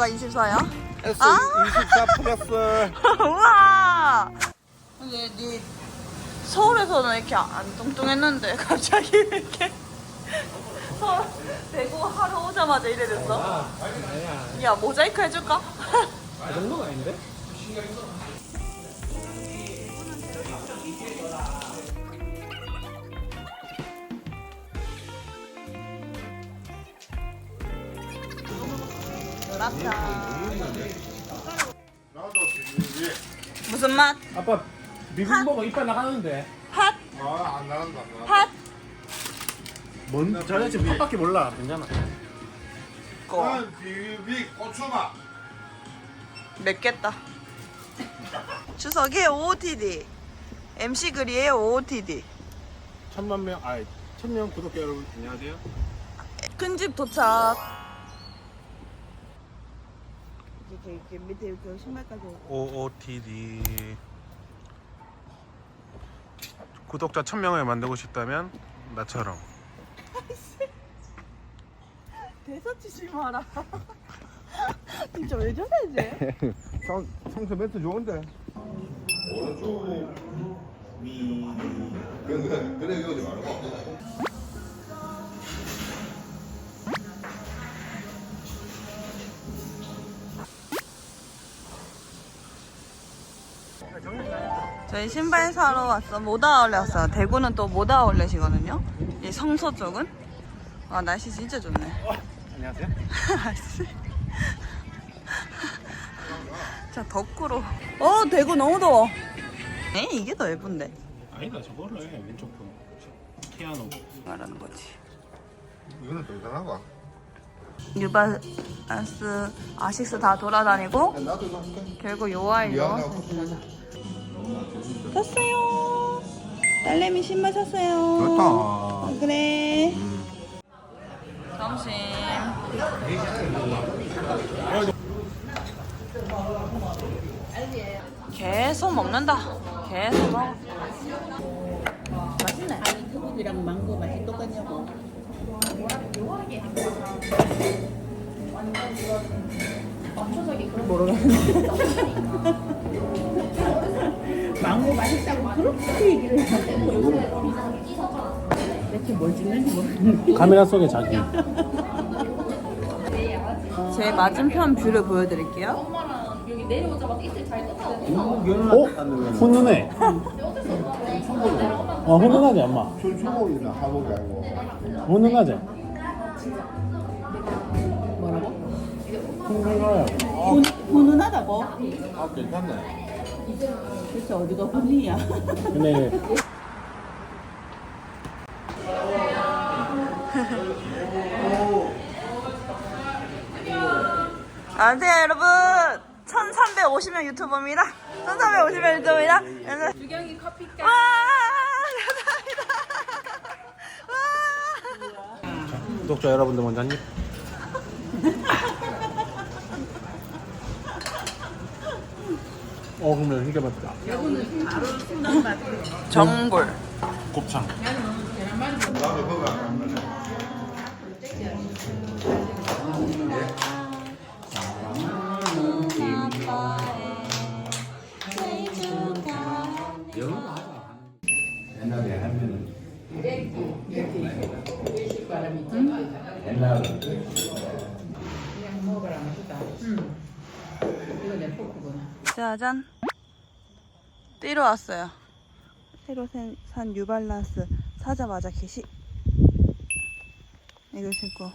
24, 24. 뭐가 24야? S 아! 24 플러스. 우와! 근데 니 서울에서는 이렇게 안 뚱뚱했는데 갑자기 이렇게 서울 대구 하루 오자마자 이래 됐어? 아니야. 야 모자이크 해줄까? 그 정도는 아닌데? 나도 비빔이 무슨 맛? 아빠 비빔버거 이빨 나가는데. 핫? 아안 나간다 안 나간다 핫? 뭔? 저는 지금 팥밖에 몰라. 괜찮아. 거 난 비빔이 고추맛 맵겠다 추석에 OOTD MC 그리의 OOTD 천만 명, 아, 천명 구독자 여러분 안녕하세요. 큰 집 도착 이렇게, 이렇게 밑에 이렇게 신발까지 OOTD 구독자 1000명을 만들고 싶다면 나처럼. 대사 치지 마라. 진짜 왜 저래 이제? 성, 성수 멘트 좋은데. 그래 그래 그래 이러지 말고 저희 신발 사러 왔어. 모다아울렛 왔어요. 대구는 또 모다아울렛이거든요. 이 성서 쪽은? 와 날씨 진짜 좋네. 안녕하세요. 자 덕구로. 어 대구 너무 더워. 에? 이게 더 예쁜데? 아니다, 저거를 해. 왼쪽 거. 피아노. 말하는 거지. 이거는 더 이상한 거야 뉴발란스 아식스 다 돌아다니고 나도 이거 할게. 결국 요 아이로. 미안하고 샀어요. 딸내미 신발 샀어요. 좋다. 어, 그래. 점심. 계속 먹는다. 계속 먹어 맛있네. 이랑 망고 맛이 똑같냐고. 모르겠는데. 망고 맛있다고 그렇게 얘기를 해가지고 대체 뭘 찍는지 모르겠는데. 카메라 속에 자기. 제 맞은편 뷰를 보여드릴게요 어? 훈훈해. 어, 훈훈하지, 엄마. 춘추복이나 하복이 아니고 훈훈하지? 뭐라고? 훈훈하다고? 아 괜찮네 대체 어디가 훈이야? 근데 안녕하세요 여러분 1350명 유튜버입니다. 1350명 유튜버입니다. 주경이 커피값. 와 감사합니다. 와. 구독자 여러분들 먼저 한 입. 어, 그러면 이게 맞다. 정골 곱창. 옛날에 하면은 옛날 그냥 먹어라 맛있다. 포크구나. 짜잔 뛰러 왔어요. 새로 산, 산 뉴발란스 사자마자 게시. 이걸 신고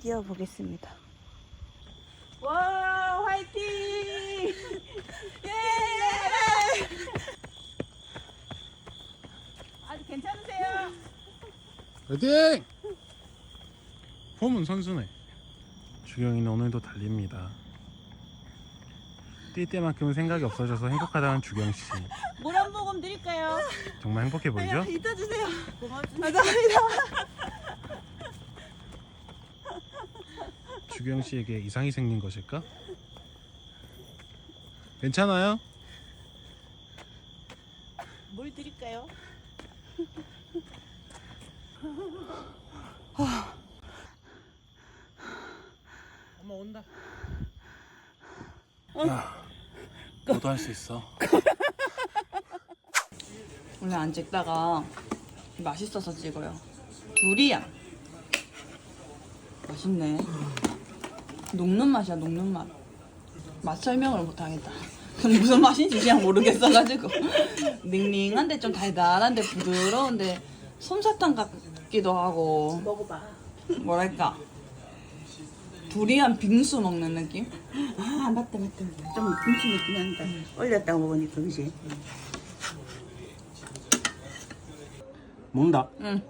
뛰어보겠습니다. 와 화이팅! 예! 아주 괜찮으세요? 화이팅! 폼은 선수네. 주경이는 오늘도 달립니다 뛸 때만큼은 생각이 없어져서 행복하다는 주경 씨 물 한 모금 드릴까요? 정말 행복해 보이죠? 이따 주세요 감사합니다 주경 씨에게 이상이 생긴 것일까? 괜찮아요? 물 드릴까요? 엄마 온다. 너도 할 수 있어. 원래 안 찍다가 맛있어서 찍어요. 두리안. 맛있네. 녹는 맛이야, 녹는 맛. 맛 설명을 못하겠다. 무슨 맛인지 그냥 모르겠어가지고. 닝닝한데 좀 달달한데 부드러운데 솜사탕 같기도 하고. 먹어봐. 뭐랄까. 두리안 빙수 먹는 느낌? 아 맞다 맞다. 좀 김치 느낌 난다. 올렸다고 먹으니까 그지? 먹는다. 응.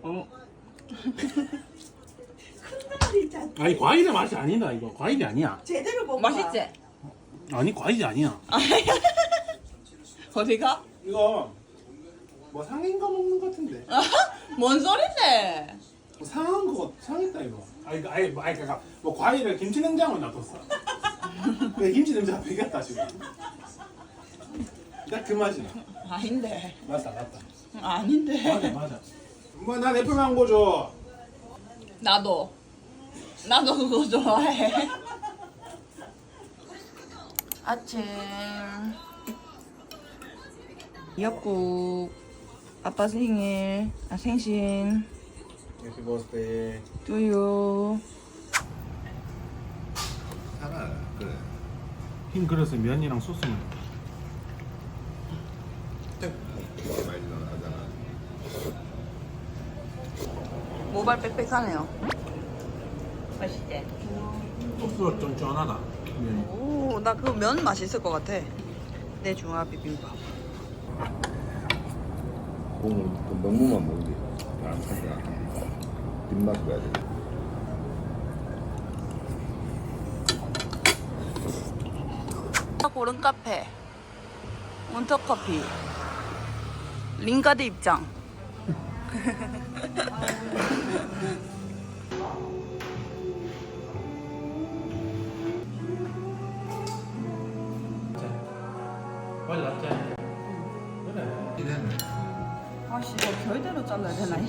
어. 아니 과일의 맛이 아니다 이거 과일이 아니야. 제대로 먹어. 맛있지? 아니 과일이 아니야. 어디가? 이거 뭐 상인 거 먹는 거 같은데. 뭔 소린데? 뭐 상한 거 상했다 이거. 그 아니 뭐 아니 그니까 뭐 과일을 김치 냉장고에 놔뒀어. 근데 김치 냄새가 배겼다 지금. 딱 그 맛이야. 아닌데. 맞다 맞다. 아닌데. 맞아 맞아. 뭐 난 애플 망고 줘. 나도. 나도 그거 좋아해. 아침. 미역국. 아빠 생일. 아, 생신. Happy birthday. 두유. 하나 그래. 흰 그릇에 면이랑 소스만. 이렇게 많이 나가잖아. 모발 빽빽하네요. 맛있지? 소스가 좀 쫀하다. 면이. 오, 나 그 면 맛있을 것 같아. 내 중화 비빔밥. 국물 그 너무만 먹지. 안 살까. 뒷맛 봐야 돼. 고른 카페. 원터커피. 링가드 입장.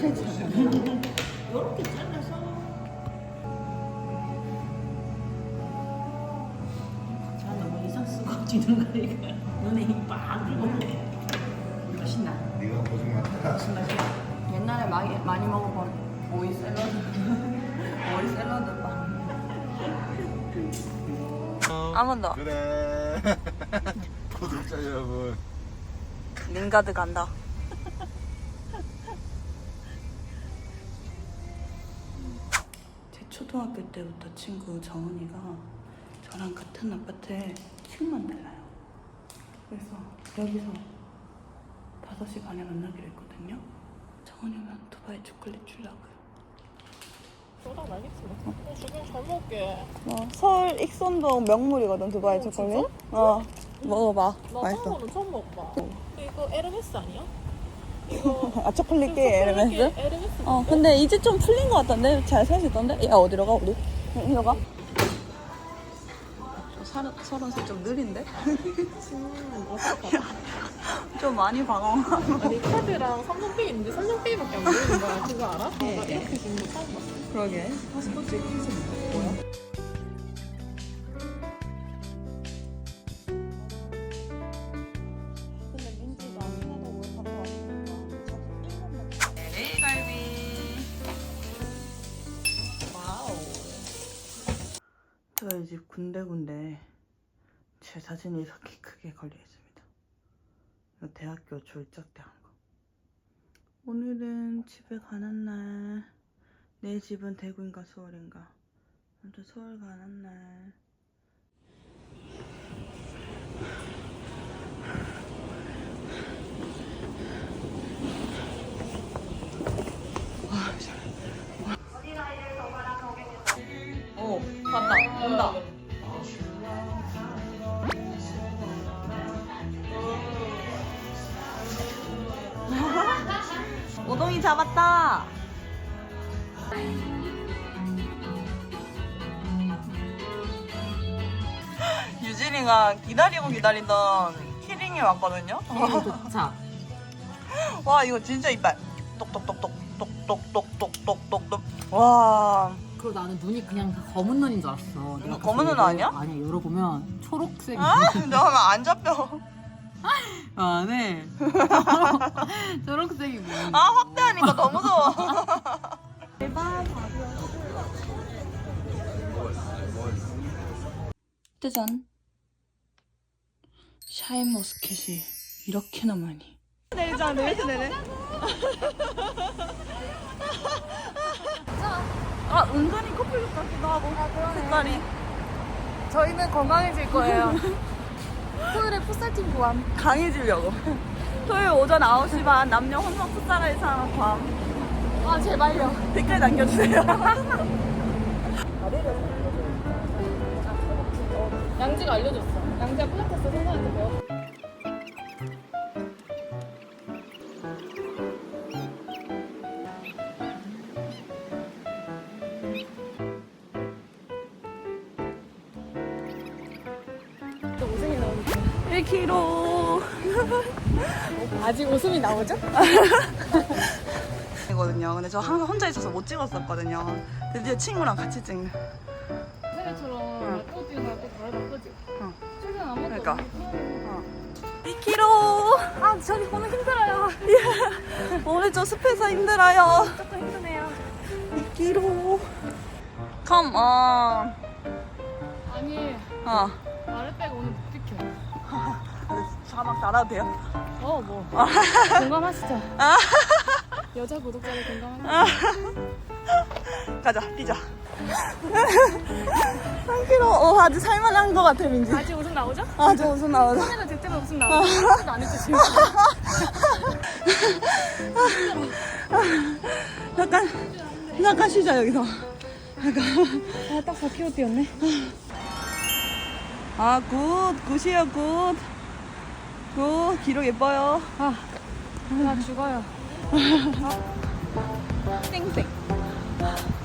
이렇게 잘라서. 자 너무 이상 쓰고 지는 거니까 눈에 힘빡 들고 맛있나? 네가 고생 많다. 옛날에 많이, 많이 먹어본 오이 샐러드. 오이 샐러드 빵. 더. 그래. 구독자 여러분. 링가드 간다. 초등학교 때부터 친구 정은이가 저랑 같은 아파트에 층만 달라요. 그래서 여기서 5시 반에 만나기로 했거든요. 정은이면 두바이 초콜릿 주려고요. 알겠지 뭐. 어, 지금 잘 먹을게. 어, 서울 익선동 명물이거든 두바이 초콜릿. 어, 먹어봐. 나 맛있어. 처음 먹어봐. 이거 에르메스 아니야? 아 초콜릿 게 에르메스? 에르메스. 어 근데 이제 좀 풀린 것 같던데 잘 살 수 있던데 야 어디로 가 우리 이리로 가 서른 서른 살좀 느린데. 좀 많이 방황하고 아니 카드랑 삼성페이 있는데 삼성페이밖에 안 보이는 거야. 그거 알아? 나 이렇게 지금 거 처음 봤어. 그러게 파스포트 케이 저희 집 군데군데 제 사진이 이렇게 크게 걸려 있습니다. 대학교 졸작 때 한 거. 오늘은 집에 가는 날. 내 집은 대구인가 서울인가. 아무튼 서울 가는 날 기다리던 키링이 왔거든요. 자, 와 이거 진짜 이빨. 똑똑똑똑 똑똑똑똑똑똑똑. 와 그리고 나는 눈이 그냥 검은 눈인 줄 알았어. 내가 검은 눈 아니야? 아니야. 열어보면 초록색. 아, 나 하면 안 잡혀. 안에 초록색이 뭐? 아, 확대하니까 너무 무서워. 짜잔. 샤인머스켓이 이렇게나 많이. 내리자, 내리자, 내려. 아, 은근히 커플룩 같기도 하고. 색깔이. 저희는 건강해질 거예요. 토요일에 풋살팀 구함. 강해지려고. 토요일 오전 9시 반 남녀 혼성 풋살을 예상한 밤. 아 제발요. 댓글 남겨주세요. 양지가 알려줬어. 양지가 필라테스 선생한테 배웠어. 또 웃음이 나오니까 1kg. 아직 웃음이 나오죠? 이거든요. 근데 저 항상 혼자 있어서 못 찍었었거든요. 드디어 친구랑 같이 찍는. 뛰는 거랑 또 다르다 그지? 그러니까. 없는데 2kg. 아 저기 오늘 힘들어요 오늘 좀 습해서 힘들어요. 조금 힘드네요 2kg. Come on. 아니 어. 아랫배가 오늘 못 비켜 자막 달아도 돼요? 어 뭐 공감하시죠? 여자 구독자를 공감하시죠? 가자, 뛰자. 3kg. 어, 아주 살만한 것 같아, 민지. 아직 웃음 나오죠? 아주 웃음 나오죠. 처음에는 제때로 웃음 나오죠? 하나도 안 했죠 지금 잠깐, 잠깐 쉬자, 여기서. 아딱 4kg 뛰었네 아, 굿. 굿이에요, 굿. 굿. 기록 예뻐요. 나 죽어요 쌩쌩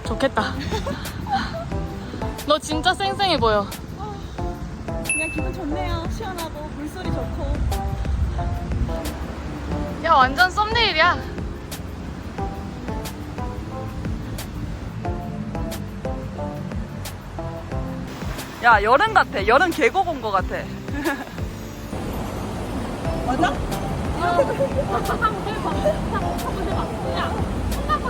좋겠다 너 진짜 쌩쌩해 보여 그냥 기분 좋네요. 시원하고, 물소리 좋고. 야 완전 썸네일이야 야, 여름 같아. 여름 계곡 온것 같아. 맞아?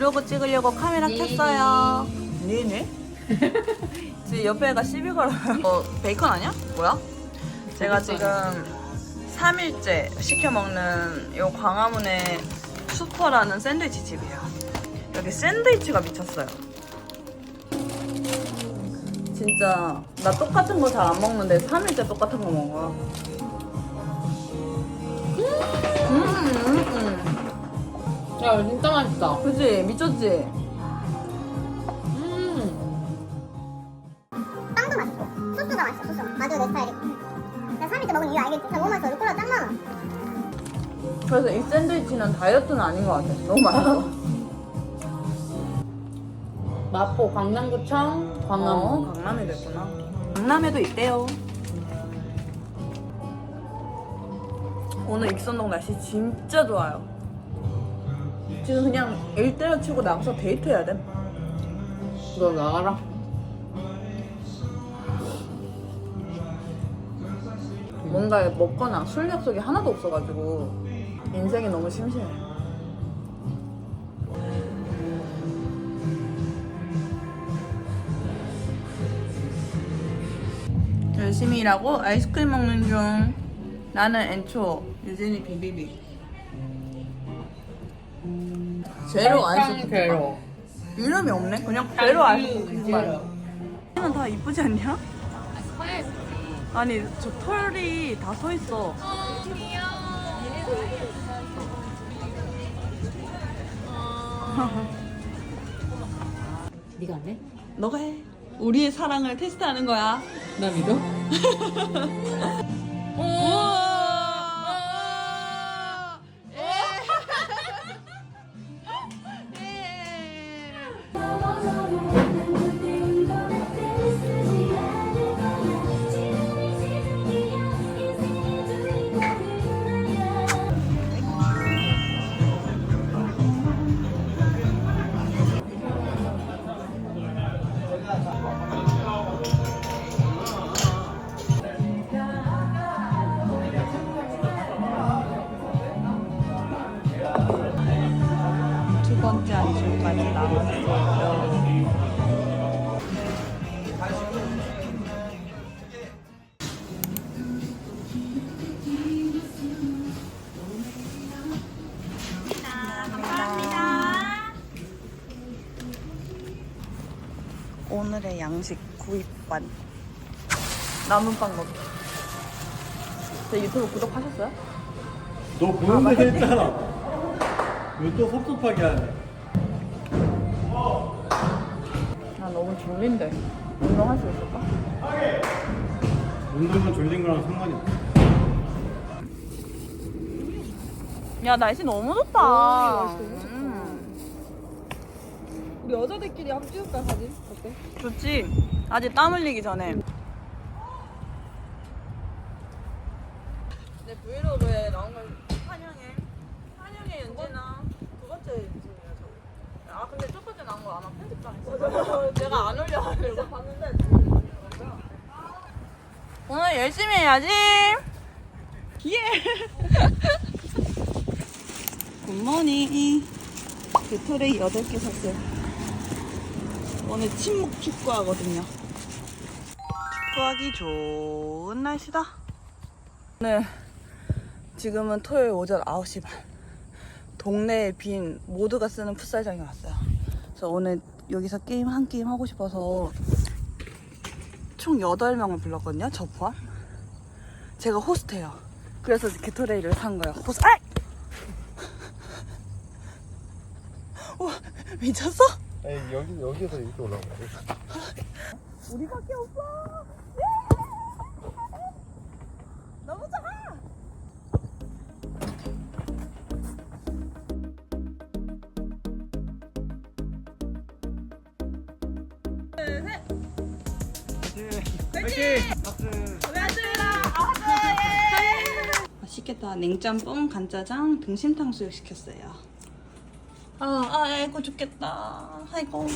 브이로그 찍으려고 카메라 켰어요. 네네. 지금 옆에가 시비 걸어요. 어, 베이컨 아니야? 뭐야? 제가 지금 3일째 시켜 먹는 요 광화문의 슈퍼라는 샌드위치 집이에요. 여기 샌드위치가 미쳤어요. 진짜 나 똑같은 거 잘 안 먹는데 3일째 똑같은 거 먹어. 음, 음. 야 진짜 맛있다 그지? 미쳤지? 빵도 맛있고 소스가 맛있어 소스 아주 내 스타일이고 나 3일째 먹은 이유 알겠지? 나 너무 맛있어 콜라 짱 많아 그래서 이 샌드위치는 다이어트는 아닌 것 같아. 너무 맛있어. 마포 강남구청 광화문. 어, 강남에도 있구나. 강남에도 있대요. 오늘 익선동 날씨 진짜 좋아요. 지금 그냥 일 때려치고 나가서 데이트 해야 돼. 너 나가라. 뭔가 먹거나 술 약속이 하나도 없어가지고 인생이 너무 심심해. 열심히 일하고 아이스크림 먹는 중. 나는 엔초, 유진이 비비비. 제로 아이스크림. 제로. 이름이 없네. 그냥 제로 아이스크림. 얘는 다 이쁘지 않냐? 아니 저 털이 다 서 있어. 네가 안 해? 너가 해. 우리의 사랑을 테스트하는 거야. 나 믿어? 양식 구입반 남은 빵 먹기. 제 유튜브 구독하셨어요? 너 보는 데 했잖아. 왜또 섭섭하게 하네. 나 너무 졸린데 운동할 수 있을까? 운동은 졸린 거랑 상관이 없어. 야 날씨 너무 좋다. 음. 우리 여자들끼리 한번 찍을까 사진? 어때? 좋지. 아직 땀 흘리기 전에. 내 브이로그에 나온 걸 환영해. 환영해 연진아. 두 번째 연진이야 저. 아 근데 첫 번째 나온 거 아마 편집장했어. 내가 안 올려가지고 봤는데. 오늘 열심히 해야지. 예. 굿모닝. 배터리 8개 샀어요. 오늘 친목 축구하거든요. 축구하기 좋은 날씨다. 네. 지금은 토요일 오전 9시 반. 동네에 빈 모두가 쓰는 풋살장에 왔어요. 그래서 오늘 여기서 게임 한 게임 하고 싶어서 총 8명을 불렀거든요. 저 포함. 제가 호스트예요. 그래서 게토레이를 산 거예요. 호스, 아! 와, 미쳤어? 아니 여기 여기서 이렇게 올라온 거야. 우리밖에 없어. 예! 너무 좋아. 맛있겠다. 냉짬뽕, 간짜장, 등심 탕수육 시켰어요. 아, 아이고 죽겠다. 아이고.